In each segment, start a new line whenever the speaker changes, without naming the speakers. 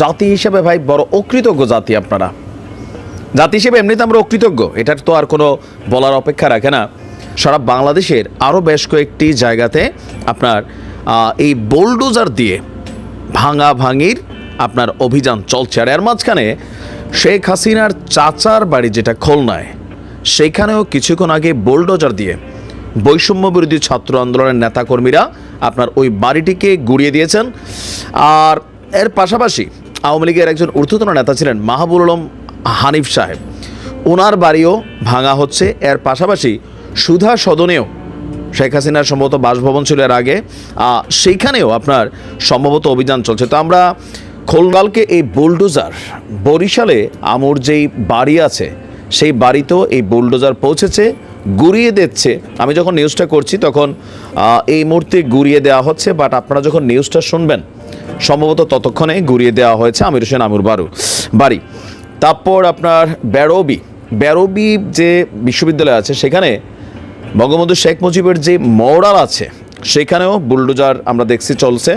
জাতি হিসেবে ভাই বড় অকৃতজ্ঞ জাতি আপনারা। জাতি হিসেবে এমনিতে আমরা অকৃতজ্ঞ, এটার তো আর কোনো বলার অপেক্ষা রাখে না। সারা বাংলাদেশের আরও বেশ কয়েকটি জায়গাতে আপনার এই বোলডোজার দিয়ে ভাঙা ভাঙির আপনার অভিযান চলছে। আর এর মাঝখানে শেখ হাসিনার চাচার বাড়ি যেটা খুলনায় সেইখানেও কিছুক্ষণ আগে বোলডোজার দিয়ে বৈষম্য বিরোধী ছাত্র আন্দোলনের নেতাকর্মীরা আপনার ওই বাড়িটিকে গুড়িয়ে দিয়েছেন। আর এর পাশাপাশি আওয়ামী লীগের একজন ঊর্ধ্বতন নেতা ছিলেন মাহবুল আলম হানিফ সাহেব। ওনার বাড়িও ভাঙা হচ্ছে। এর পাশাপাশি সুধা সদনেও শেখ হাসিনার সম্ভবত বাসভবন ছিল এর আগে। সেইখানেও আপনার সম্ভবত অভিযান চলছে। তো আমরা খোলগালকে এই বুলডোজার, বরিশালে আমুর যেই বাড়ি আছে, সেই বাড়িতেও এই বুলডোজার পৌঁছেছে, গুড়িয়ে দিচ্ছে। আমি যখন নিউজটা করছি তখন এই মুহূর্তে গুড়িয়ে দেওয়া হচ্ছে, বাট আপনারা যখন নিউজটা শুনবেন সম্ভবত ততক্ষণে গুড়িয়ে দেওয়া হয়েছে আমির হোসেন আমুর বারু বাড়ি। তারপর আপনার ব্যারবি। ব্যারবি যে বিশ্ববিদ্যালয় আছে, সেখানে বঙ্গবন্ধু শেখ মুজিবের যে মোরাল আছে, সেখানেও বুলডোজার আমরা দেখছি চলছে,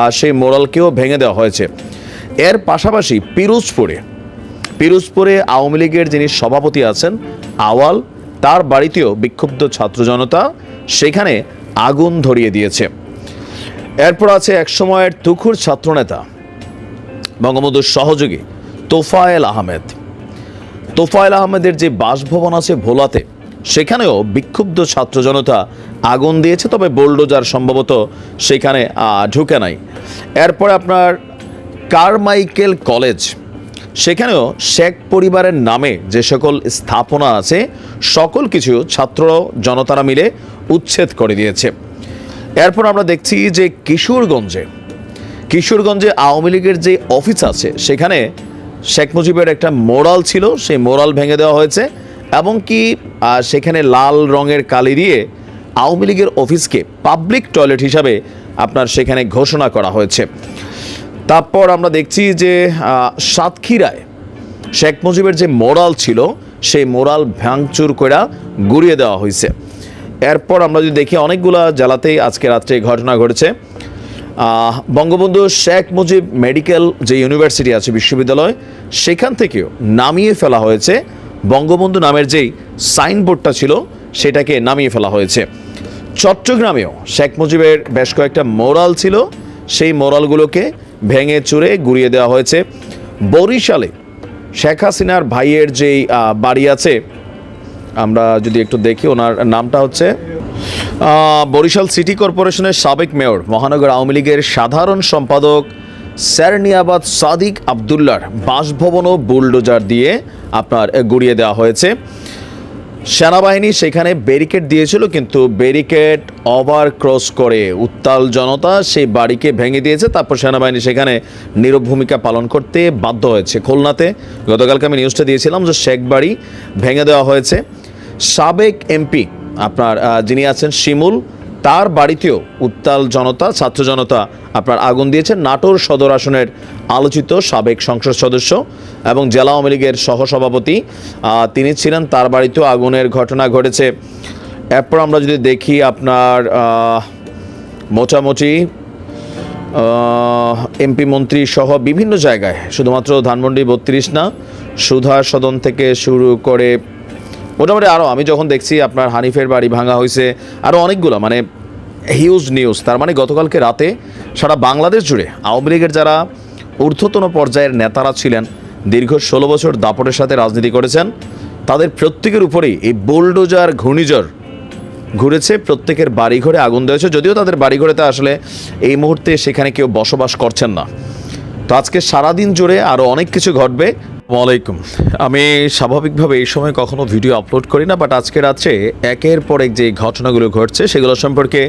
আর সেই মোরালকেও ভেঙে দেওয়া হয়েছে। এর পাশাপাশি পিরোজপুরে পিরোজপুরে আওয়ামী লীগের যিনি সভাপতি আছেন, আওয়াল, তার বাড়িতেও বিক্ষুব্ধ ছাত্র জনতা সেখানে আগুন ধরিয়ে দিয়েছে। এরপর আছে একসময়ের তুখুর ছাত্রনেতা, বঙ্গবন্ধুর সহযোগী তোফায়েল আহমেদ। তোফায়েল আহমেদের যে বাসভবন আছে ভোলাতে, সেখানেও বিক্ষুব্ধ ছাত্র জনতা আগুন দিয়েছে, তবে বোল্ডোজার সম্ভবত সেখানে ঢুকে নাই। এরপরে আপনার কারমাইকেল কলেজ, সেখানেও শেখ পরিবারের নামে যে সকল স্থাপনা আছে, সকল কিছু ছাত্র জনতারা মিলে উচ্ছেদ করে দিয়েছে। এরপর আমরা দেখছি যে কিশোরগঞ্জে কিশোরগঞ্জে আওয়ামী লীগের যে অফিস আছে, সেখানে শেখ মুজিবের একটা মোরাল ছিল, সেই মোরাল ভেঙে দেওয়া হয়েছে এবং কি সেখানে লাল রঙের কালি দিয়ে আওয়ামী লীগের অফিসকে পাবলিক টয়লেট হিসাবে আপনার সেখানে ঘোষণা করা হয়েছে। তারপর আমরা দেখছি যে সাতক্ষীরায় শেখ মুজিবের যে মোরাল ছিল, সেই মোরাল ভাঙচুর করে গুড়িয়ে দেওয়া হয়েছে এরপর আমরা যদি দেখি, অনেকগুলা জেলাতেই আজকে রাত্রে ঘটনা ঘটেছে। বঙ্গবন্ধু শেখ মুজিব মেডিকেল যে ইউনিভার্সিটি আছে, বিশ্ববিদ্যালয়, সেখান থেকেও নামিয়ে ফেলা হয়েছে। বঙ্গবন্ধু নামের যেই সাইনবোর্ডটা ছিল, সেটাকে নামিয়ে ফেলা হয়েছে। চট্টগ্রামেও শেখ মুজিবের বেশ কয়েকটা মোরাল ছিল। সেই মোরালগুলোকে ভেঙে চুরে গুড়িয়ে দেওয়া হয়েছে। বরিশালে শেখ হাসিনার ভাইয়ের যেই বাড়ি আছে আমরা যদি একটু দেখি, ওনার নামটা হচ্ছে বরিশাল সিটি কর্পোরেশনের সাবেক মেয়র, মহানগর আওয়ামী লীগের সাধারণ সম্পাদক স্যারনিয়াবাদ সাদিক আবদুল্লার বাসভবনও বুলডোজার দিয়ে আপনার গুড়িয়ে দেওয়া হয়েছে। সেনাবাহিনী সেখানে ব্যারিকেড দিয়েছিল, কিন্তু ব্যারিকেড ওভার ক্রস করে উত্তাল জনতা সেই বাড়িকে ভেঙে দিয়েছে। তারপর সেনাবাহিনী সেখানে নীরব ভূমিকা পালন করতে বাধ্য হয়েছে। খুলনাতে গতকালকে আমি নিউজটা দিয়েছিলাম যে শেখ বাড়ি ভেঙে দেওয়া হয়েছে। সাবেক এমপি, আপনার যিনি আছেন শিমুল, তার বাড়িতেও উত্তাল জনতা, ছাত্র জনতা আপনার আগুন দিয়েছে নাটোর সদর আসনের আলোচিত সাবেক সংসদ সদস্য এবং জেলা আওয়ামী লীগের সহসভাপতি তিনি ছিলেন। তার বাড়িতেও আগুনের ঘটনা ঘটেছে। এরপর আমরা যদি দেখি আপনার মোটামুটি এমপি মন্ত্রী সহ বিভিন্ন জায়গায়, শুধুমাত্র ধানমন্ডি বত্রিশ না সুধা সদন থেকে শুরু করে মোটামুটি আরও আমি যখন দেখছি আপনার হানিফের বাড়ি ভাঙা হয়েছে আরও অনেকগুলো মানে হিউজ নিউজ তার মানে গতকালকে রাতে সারা বাংলাদেশ জুড়ে আওয়ামী লীগের যারা ঊর্ধ্বতন পর্যায়ের নেতারা ছিলেন, দীর্ঘ ষোলো বছর দাপটের সাথে রাজনীতি করেছেন, তাদের প্রত্যেকের উপরেই এই বোলডোজার ঘূর্ণিঝড় ঘুরেছে, প্রত্যেকের বাড়িঘরে আগুন দিয়েছে যদিও তাদের বাড়ি ঘরেতে আসলে এই মুহূর্তে সেখানে কেউ বসবাস করছেন না। তো আজকে সারাদিন জুড়ে আরও অনেক কিছু ঘটবে ওয়ালাইকুম আমি স্বাভাবিকভাবে এই সময় কখনো ভিডিও আপলোড করি না বাট আজকে রাত্রে একের পর এক যে ঘটনাগুলো ঘটছে, সেগুলো সম্পর্কে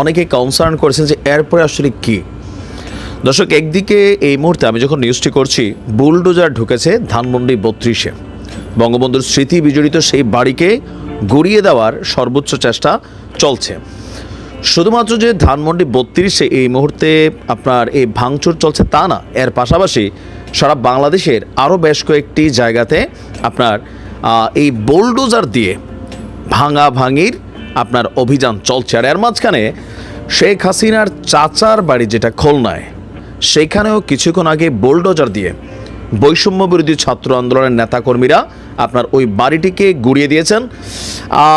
অনেকে কনসার্ন করেছেন যে এরপরে আসলে কী। দর্শক, একদিকে এই মুহূর্তে আমি যখন নিউজটি করছি বুলডোজার ঢুকেছে ধানমন্ডি বত্রিশে। বঙ্গবন্ধুর স্মৃতি বিজড়িত সেই বাড়িকে গড়িয়ে দেওয়ার সর্বোচ্চ চেষ্টা চলছে। শুধুমাত্র যে ধানমন্ডি বত্রিশে এই মুহূর্তে আপনার এই ভাঙচুর চলছে তা না, এর পাশাপাশি সারা বাংলাদেশের আরও বেশ কয়েকটি জায়গাতে আপনার এই বোলডোজার দিয়ে ভাঙা ভাঙির আপনার অভিযান চলছে। আর এর মাঝখানে শেখ হাসিনার চাচার বাড়ি যেটা খুলনায় সেইখানেও কিছুক্ষণ আগে বোলডোজার দিয়ে বৈষম্য বিরোধী ছাত্র আন্দোলনের নেতাকর্মীরা আপনার ওই বাড়িটিকে গুড়িয়ে দিয়েছেন।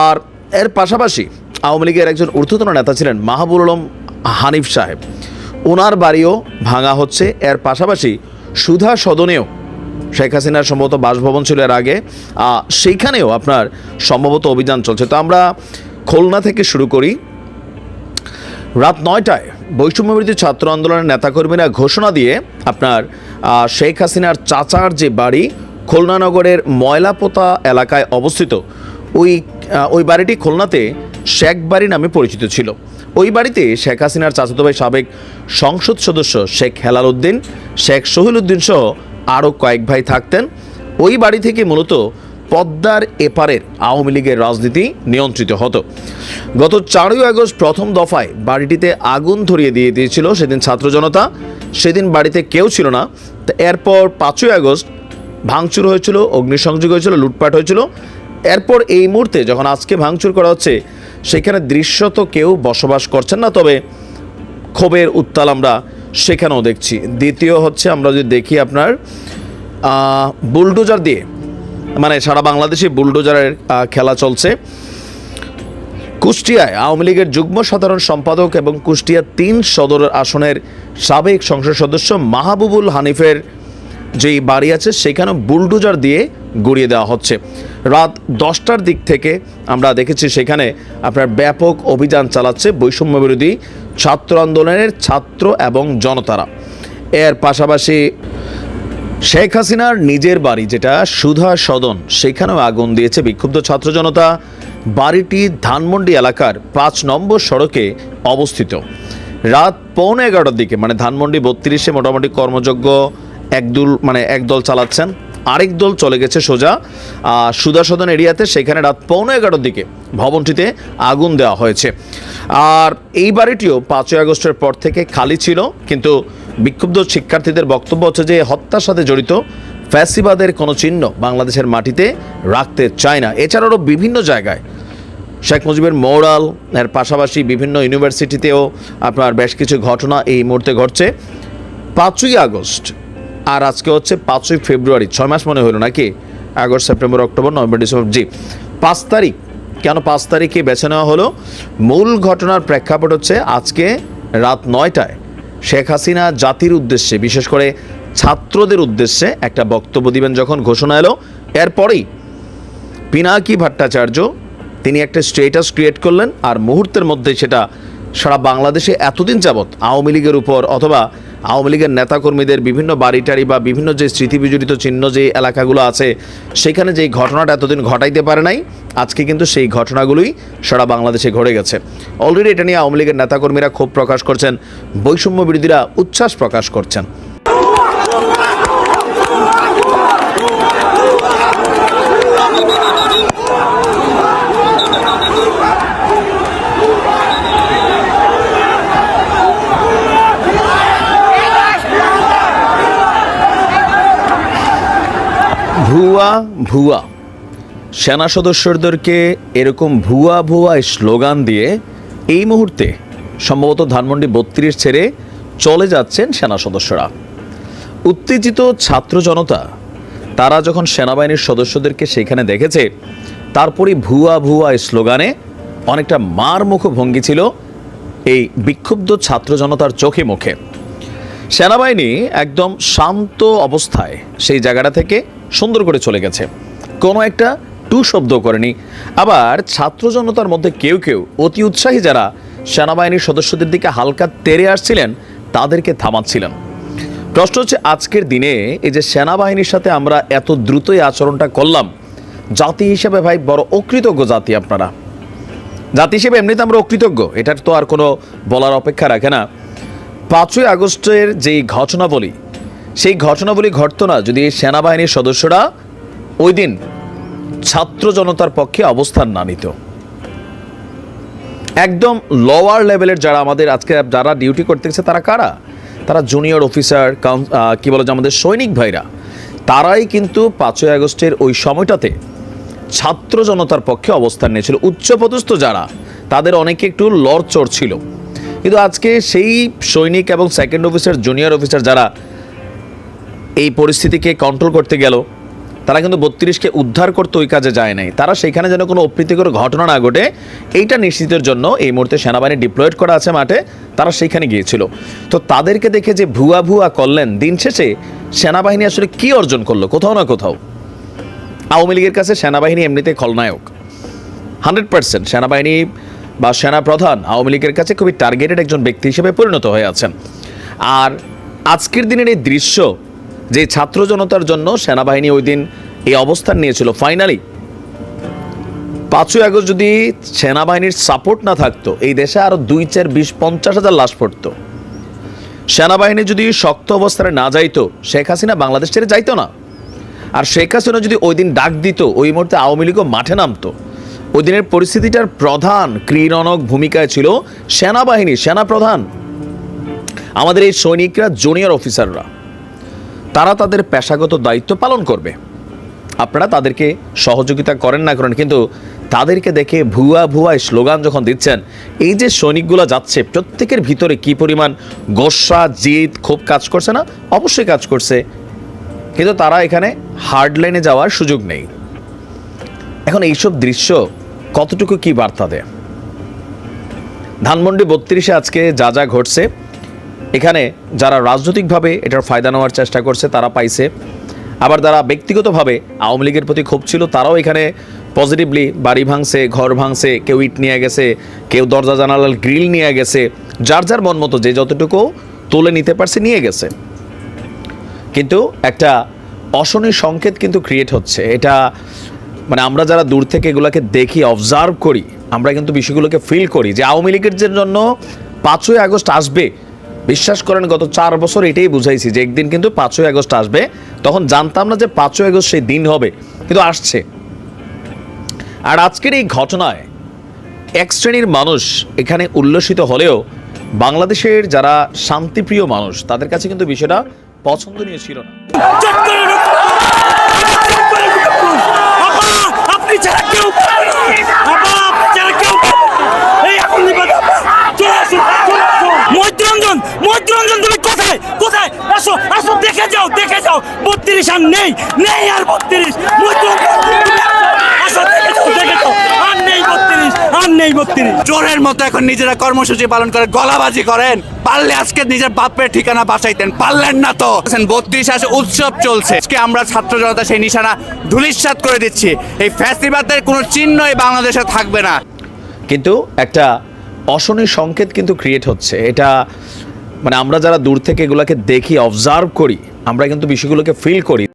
আর এর পাশাপাশি আওয়ামী লীগের একজন ঊর্ধ্বতন নেতা ছিলেন মাহবুল আলম হানিফ সাহেব। ওনার বাড়িও ভাঙা হচ্ছে। এর পাশাপাশি সুধা সদনেও শেখ হাসিনার সম্ভবত বাসভবন ছিল এর আগে। সেইখানেও আপনার সম্ভবত অভিযান চলছে। তো আমরা খুলনা থেকে শুরু করি। রাত নয়টায় বৈষম্যবিরোধী ছাত্র আন্দোলনের নেতাকর্মীরা ঘোষণা দিয়ে আপনার শেখ হাসিনার চাচার যে বাড়ি খুলনা নগরের ময়লাপোতা এলাকায় অবস্থিত, ওই ওই বাড়িটি খুলনাতে শেখ বাড়ি নামে পরিচিত ছিল। ওই বাড়িতে শেখ হাসিনার চাচাতো ভাই সাবেক সংসদ সদস্য শেখ হেলাল উদ্দিন, শেখ সহিল উদ্দিন সহ আরও কয়েক ভাই থাকতেন। ওই বাড়ি থেকে মূলত পদ্মার এপারের আওয়ামী লীগের রাজনীতি নিয়ন্ত্রিত হতো। গত চারই আগস্ট প্রথম দফায় বাড়িটিতে আগুন ধরিয়ে দিয়ে দিয়েছিল সেদিন ছাত্র জনতা। সেদিন বাড়িতে কেউ ছিল না। এরপর পাঁচই আগস্ট ভাঙচুর হয়েছিল, অগ্নিসংযোগ হয়েছিল, লুটপাট হয়েছিল। এরপর এই মুহূর্তে যখন আজকে ভাঙচুর করা হচ্ছে সেখানে দৃশ্যত কেউ বসবাস করছেন না, তবে ক্ষোভের উত্তাল আমরা সেখানেও দেখছি। দ্বিতীয় হচ্ছে আমরা যদি দেখি আপনার বুলডোজার দিয়ে মানে সারা বাংলাদেশে বুলডোজারের খেলা চলছে। কুষ্টিয়ায় আওয়ামী লীগের যুগ্ম সাধারণ সম্পাদক এবং কুষ্টিয়া তিন সদর আসনের সাবেক সংসদ সদস্য মাহবুবুল হানিফের যেই বাড়ি আছে সেখানে বুলডোজার দিয়ে গড়িয়ে দেওয়া হচ্ছে। রাত দশটার দিক থেকে আমরা দেখেছি সেখানে আপনার ব্যাপক অভিযান চালাচ্ছে বৈষম্য বিরোধী ছাত্র আন্দোলনের ছাত্র এবং জনতারা। এর পাশাপাশি শেখ হাসিনার নিজের বাড়ি, যেটা সুধা সদন, সেখানেও আগুন দিয়েছে বিক্ষুব্ধ ছাত্র জনতা। বাড়িটি ধানমন্ডি এলাকার পাঁচ নম্বর সড়কে অবস্থিত। রাত পৌনে এগারোটার দিকে মানে ধানমন্ডি বত্রিশে মোটামুটি কর্মযোগ্য একদল মানে একদল চালাচ্ছেন। আরেক দল চলে গেছে সোজা। আহ, সুধা সদন এরিয়াতে সেখানে রাত পৌনে এগারোটার দিকে ভবনটিতে আগুন দেওয়া হয়েছে। আর এই বাড়িটিও পাঁচই আগস্টের পর থেকে খালি ছিল কিন্তু বিক্ষুব্ধ শিক্ষার্থীদের বক্তব্য হচ্ছে যে হত্যার সাথে জড়িত ফ্যাসিবাদের কোনো চিহ্ন বাংলাদেশের মাটিতে রাখতে চায় না। এছাড়াও বিভিন্ন জায়গায় শেখ মুজিবের মোরাল এর পাশাপাশি বিভিন্ন ইউনিভার্সিটিতেও আপনার বেশ কিছু ঘটনা এই মুহূর্তে ঘটছে। পাঁচই আগস্ট আর আজকে হচ্ছে পাঁচই ফেব্রুয়ারি, ছয় মাস মনে হলো নাকি? August, September, October, November, December, জি। পাঁচ তারিখ, কেন পাঁচ তারিখে বেছে নেওয়া হলো? মূল ঘটনার প্রেক্ষাপট হচ্ছে আজকে রাত নয়টায় শেখ হাসিনা জাতির উদ্দেশ্যে, বিশেষ করে ছাত্রদের উদ্দেশ্যে একটা বক্তব্য দিবেন যখন ঘোষণা এলো। এরপরেই পিনাকি ভট্টাচার্য, তিনি একটা স্টেটাস ক্রিয়েট করলেন। আর মুহূর্তের মধ্যে সেটা সারা বাংলাদেশে এতদিন যাবৎ আওয়ামী লীগের উপর অথবা আওয়ামী লীগের নেতাকর্মীদের বিভিন্ন বাড়িটারি বা বিভিন্ন যে স্মৃতিবিজড়িত চিহ্ন যে এলাকাগুলো আছে, সেখানে যেই ঘটনাটা এতদিন ঘটাইতে পারে নাই, আজকে কিন্তু সেই ঘটনাগুলোই সারা বাংলাদেশে ঘটে গেছে। অলরেডি এটা নিয়ে আওয়ামী লীগের নেতাকর্মীরা ক্ষোভ প্রকাশ করছেন, বৈষম্য বিরোধীরা উচ্ছ্বাস প্রকাশ করছেন। ভুয়া ভুয়া। সেনা সদস্যদেরকে এরকম ভুয়া ভুয়া স্লোগান দিয়ে এই মুহূর্তে সম্ভবত ধানমন্ডি বত্রিশ ছেড়ে চলে যাচ্ছেন সেনা সদস্যরা। উত্তেজিত ছাত্র জনতা, তারা যখন সেনাবাহিনীর সদস্যদেরকে সেখানে দেখেছে, তারপরই ভুয়া ভুয়া স্লোগানে অনেকটা মারমুখ ভঙ্গি ছিল এই বিক্ষুব্ধ ছাত্র জনতার চোখে মুখে। সেনাবাহিনী একদম শান্ত অবস্থায় সেই জায়গাটা থেকে সুন্দর করে চলে গেছে। কোনো একটা টু শব্দ করেনি। আবার ছাত্র জনতার মধ্যে কেউ কেউ অতি উৎসাহী যারা সেনাবাহিনীর সদস্যদের দিকে হালকা তেরে আসছিলেন, তাদেরকে থামাচ্ছিলেন। প্রশ্ন হচ্ছে, আজকের দিনে এই যে সেনাবাহিনীর সাথে আমরা এত দ্রুতই আচরণটা করলাম, জাতি হিসেবে ভাই বড় অকৃতজ্ঞ জাতি আপনারা। জাতি হিসেবে এমনিতে আমরা অকৃতজ্ঞ, এটার তো আর কোনো বলার অপেক্ষা রাখে না। পাঁচই আগস্টের যেই ঘটনাবলী সেই ঘটনাবলী ঘটত না যদি সেনাবাহিনীর সদস্যরা ওই দিন ছাত্র জনতার পক্ষে অবস্থান না নিত। একদম লোয়ার লেভেলের যারা আমাদের আজকে যারা ডিউটি করতেছে তারা কারা? তারা জুনিয়র অফিসার কি বলে যে আমাদের সৈনিক ভাইরা। তারাই কিন্তু পাঁচই আগস্টের ওই সময়টাতে ছাত্র জনতার পক্ষে অবস্থান নিয়েছিল। উচ্চপদস্থ যারা, তাদের অনেকে একটু লড়চড় ছিল। কিন্তু আজকে সেই সৈনিক এবং সেকেন্ড অফিসার জুনিয়র অফিসার যারা এই পরিস্থিতিকে কন্ট্রোল করতে গেল, তারা কিন্তু বত্রিশকে উদ্ধার করতে ওই কাজে যায় নাই। তারা সেখানে যেন কোনো অপ্রীতিকর ঘটনা না ঘটে, এইটা নিশ্চিতের জন্য এই মুহূর্তে সেনাবাহিনী ডিপ্লয়েড করা আছে মাঠে, তারা সেইখানে গিয়েছিল। তো তাদেরকে দেখে যে ভুয়া ভুয়া করলেন, দিন শেষে সেনাবাহিনী আসলে কি অর্জন করল, কোথাও না কোথাও? আওয়ামী লীগের কাছে সেনাবাহিনী এমনিতে খলনায়ক। হান্ড্রেড পার্সেন্ট সেনাবাহিনী বা সেনা প্রধান আওয়ামী লীগের কাছে খুবই টার্গেটেড একজন ব্যক্তি হিসেবে পরিণত হয়ে আছেন। আর আজকের দিনের এই দৃশ্য যে ছাত্র জনতার জন্য সেনাবাহিনী ওই দিন এই অবস্থান নিয়েছিল। ফাইনালি পাঁচই আগস্ট যদি সেনাবাহিনীর সাপোর্ট না থাকতো, এই দেশে আরও দুই চার বিশ পঞ্চাশ হাজার লাশ পড়তো। সেনাবাহিনী যদি শক্ত অবস্থানে না যাইতো, শেখ হাসিনা বাংলাদেশ ছেড়ে যাইতো না। আর শেখ হাসিনা যদি ওই দিন ডাক দিত, ওই মুহূর্তে আওয়ামী লীগও মাঠে নামতো। ওই দিনের পরিস্থিতিটার প্রধান ক্রীড়নক ভূমিকায় ছিল সেনাবাহিনী সেনা প্রধান আমাদের এই সৈনিকরা জুনিয়র অফিসাররা তারা তাদের পেশাগত দায়িত্ব পালন করবে। আপনারা তাদেরকে সহযোগিতা করেন না করেন, কিন্তু তাদেরকে দেখে ভুয়া ভুয়া স্লোগান যখন দিচ্ছেন, এই যে সৈনিকগুলো যাচ্ছে, প্রত্যেকের ভিতরে কি পরিমাণ গোসা, জিদ খুব কাজ করছে না? অবশ্যই কাজ করছে। কিন্তু তারা এখানে হার্ডলাইনে যাওয়ার সুযোগ নেই। এখন এইসব দৃশ্য কতটুকু কি বার্তা দেয়? ধানমন্ডি বত্রিশে আজকে যা যা ঘটছে এখানে যারা রাজনৈতিকভাবে এটার ফায়দা নেওয়ার চেষ্টা করছে, তারা পাইছে। আবার যারা ব্যক্তিগতভাবে আওয়ামী লীগের প্রতি ক্ষোভ ছিল, তারাও এখানে পজিটিভলি বাড়ি ভাঙছে, ঘর ভাঙছে, কেউ ইট নিয়ে গেছে, কেউ দরজা জানালার গ্রিল নিয়ে গেছে, যার যার মন মতো যে যতটুকু তুলে নিতে পারছে নিয়ে গেছে। কিন্তু একটা অশনি সংকেত কিন্তু ক্রিয়েট হচ্ছে। এটা মানে আমরা যারা দূর থেকে এগুলোকে দেখি অবজার্ভ করি, আমরা কিন্তু বিষয়গুলোকে ফিল করি যে আওয়ামী লীগের জন্য পাঁচই আগস্ট আসবে বিশ্বাস করেন, গত চার বছর এটাই বুঝাইছি যে একদিন কিন্তু পাঁচই আগস্ট আসবে। তখন জানতাম না যে পাঁচই আগস্ট সেই দিন হবে, কিন্তু আসছে। আর আজকের এই ঘটনায় এক শ্রেণির মানুষ এখানে উল্লসিত হলেও বাংলাদেশের যারা শান্তিপ্রিয় মানুষ, তাদের কাছে কিন্তু বিষয়টা পছন্দনীয় ছিল না।
আপনি ছাড়া কেউ পারবে না। আপা, আপনি ছাড়া কেউ পারবে না। এই আগুন নিভাতে আপা, চলে আসুন, চলে আসুন। মৈত্ররঞ্জন মৈত্ররঞ্জন তুমি কোথায়? কোথায়? আসো আসো দেখে যাও দেখে যাও। বত্রিশ আর নেই নেই আর বত্রিশ। আসো, দেখে যাও দেখে যাও। আর নেই বত্রিশ আর নেই বত্রিশ।
চোরের মতো এখন নিজেরা কর্মসূচি পালন করে গলাবাজি করেন। পারলে আজকে নিজের বাপের ঠিকানা বাঁচাইতেন পারলেন না তো। বত্রিশ আসে উৎসব চলছে। আজকে আমরা ছাত্র জনতা সেই নিশানা ধুলিস্বাত করে দিচ্ছি। এই ফ্যাসিবাদের কোনো চিহ্নই বাংলাদেশে থাকবে না।
কিন্তু একটা অশনি সংকেত কিন্তু ক্রিয়েট হচ্ছে। এটা মানে আমরা যারা দূর থেকে এগুলোকে দেখি অবজার্ভ করি আমরা কিন্তু বিষয়গুলোকে ফিল করি।